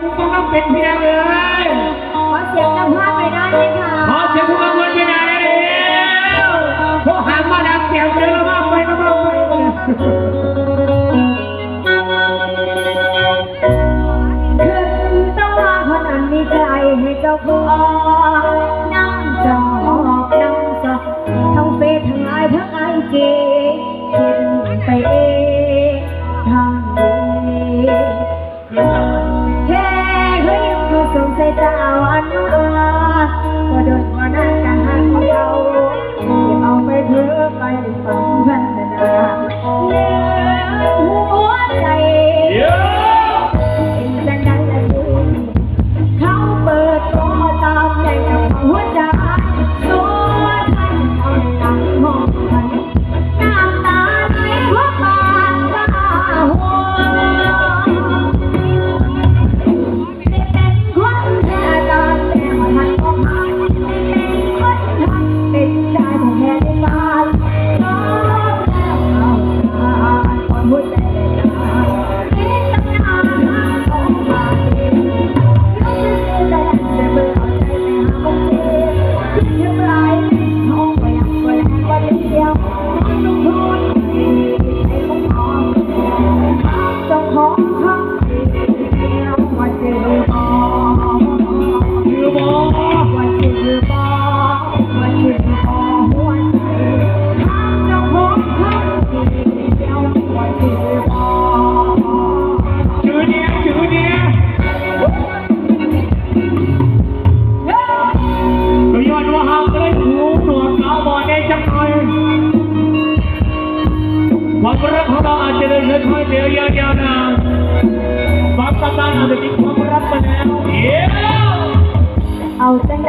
ต้องเขอเสียงดังไปได้เลยคะขอเสียงผู้กำกับไปได้แล้วพวกหามาดังเสียงเดินมาไปมาไปขึ้นต้องมานอันมีใจให้เจ้อนั่จอกนั่จอกทั้งเฟซทั้งไอทั้งไอเจ ความรักของเราอาจจะเลื่อน่อยเดียวยาวๆนานครั้งใจอาจจะมีความรักมาแล้วเอาจังใจ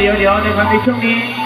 聊聊，那们没兄弟。